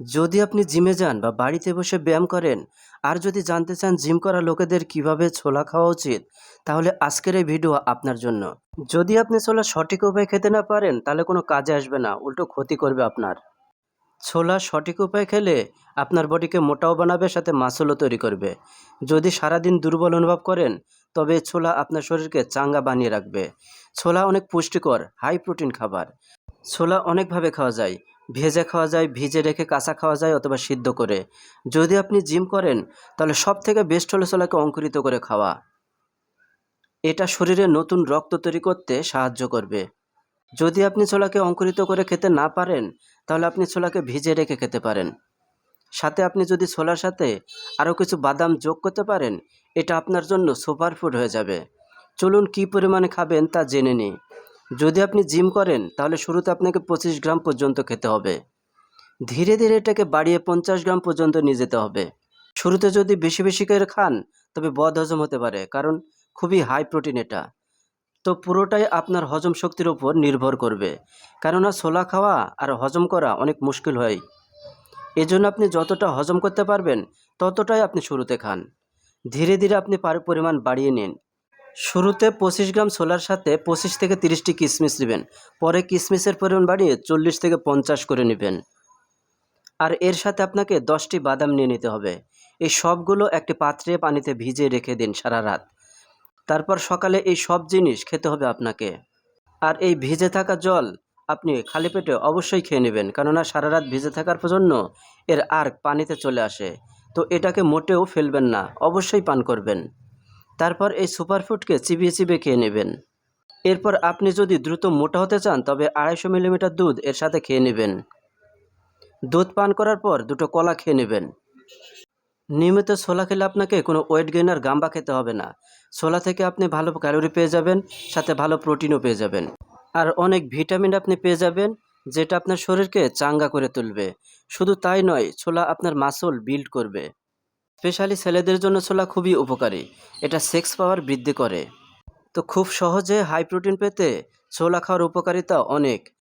যদি আপনি জিমে যান বা বাড়িতে বসে ব্যায়াম করেন, আর যদি জানতে চান জিম করা লোকেদের কীভাবে ছোলা খাওয়া উচিত, তাহলে আজকের এই ভিডিও আপনার জন্য। যদি আপনি ছোলা সঠিক উপায়ে খেতে না পারেন, তাহলে কোনো কাজে আসবে না, উল্টো ক্ষতি করবে আপনার। ছোলা সঠিক উপায়ে খেলে আপনার বডিকে মোটাও বানাবে, সাথে মাসলও তৈরি করবে। যদি সারাদিন দুর্বল অনুভব করেন, তবে ছোলা আপনার শরীরকে চাঙ্গা বানিয়ে রাখবে। ছোলা অনেক পুষ্টিকর হাই প্রোটিন খাবার। ছোলা অনেকভাবে খাওয়া যায়। ভেজে খাওয়া যায়, ভিজে রেখে কাঁচা খাওয়া যায় অথবা সিদ্ধ করে। যদি আপনি জিম করেন, তাহলে সব থেকে বেস্ট হলো ছোলাকে অঙ্কুরিত করে খাওয়া। এটা শরীরে নতুন রক্ত তৈরি করতে সাহায্য করবে। যদি আপনি ছোলাকে অঙ্কুরিত করে খেতে না পারেন, তাহলে আপনি ছোলাকে ভিজে রেখে খেতে পারেন। সাথে আপনি যদি ছোলার সাথে আরও কিছু বাদাম যোগ করতে পারেন, এটা আপনার জন্য সুপারফুড হয়ে যাবে। চলুন কী পরিমাণে খাবেন তা জেনে নিই। যদি আপনি জিম করেন, তাহলে শুরুতে আপনাকে পঁচিশ গ্রাম পর্যন্ত খেতে হবে। ধীরে ধীরে এটাকে বাড়িয়ে পঞ্চাশ গ্রাম পর্যন্ত নিয়ে যেতে হবে। শুরুতে যদি বেশি বেশি করে খান, তবে বদ হজম হতে পারে, কারণ খুবই হাই প্রোটিন এটা। তো পুরোটাই আপনার হজম শক্তির উপর নির্ভর করবে। কেননা ছোলা খাওয়া আর হজম করা অনেক মুশকিল হয়। এজন্য আপনি যতটা হজম করতে পারবেন, ততটাই আপনি শুরুতে খান। ধীরে ধীরে আপনি পার পরিমাণ বাড়িয়ে নিন। শুরুতে পঁচিশ গ্রাম ছোলার সাথে পঁচিশ থেকে তিরিশটি কিশমিশ নেবেন। পরে কিশমিশের পরিমাণ বাড়িয়ে চল্লিশ থেকে পঞ্চাশ করে নেবেন। আর এর সাথে আপনাকে দশটি বাদাম নিয়ে নিতে হবে। এই সবগুলো একটি পাত্রে পানিতে ভিজিয়ে রেখে দিন সারা রাত। তারপর সকালে এই সব জিনিস খেতে হবে আপনাকে। আর এই ভিজে থাকা জল আপনি খালি পেটে অবশ্যই খেয়ে নেবেন, কেননা সারা রাত ভিজে থাকার জন্য এর আর্ক পানিতে চলে আসে। তো এটাকে মোটেও ফেলবেন না, অবশ্যই পান করবেন। তারপর এই সুপারফুডকে চিবিয়ে চিবিয়ে খেয়ে নেবেন। এরপর আপনি যদি দ্রুত মোটা হতে চান, তবে আড়াইশো মিলিমিটার দুধ এর সাথে খেয়ে নেবেন। দুধ পান করার পর দুটো কলা খেয়ে নেবেন। নিয়মিত ছোলা খেলে আপনাকে কোনো ওয়েট গেইনার গাম্বা খেতে হবে না। ছোলা থেকে আপনি ভালো ক্যালোরি পেয়ে যাবেন, সাথে ভালো প্রোটিনও পেয়ে যাবেন। আর অনেক ভিটামিন আপনি পেয়ে যাবেন, যেটা আপনার শরীরকে চাঙ্গা করে তুলবে। শুধু তাই নয়, ছোলা আপনার মাসল বিল্ড করবে। স্পেশালি ছেলেদের জন্য ছোলা খুবই উপকারী। এটা সেক্স পাওয়ার বৃদ্ধি করে। তো খুব সহজে হাই প্রোটিন পেতে ছোলা খাওয়ার উপকারিতা অনেক।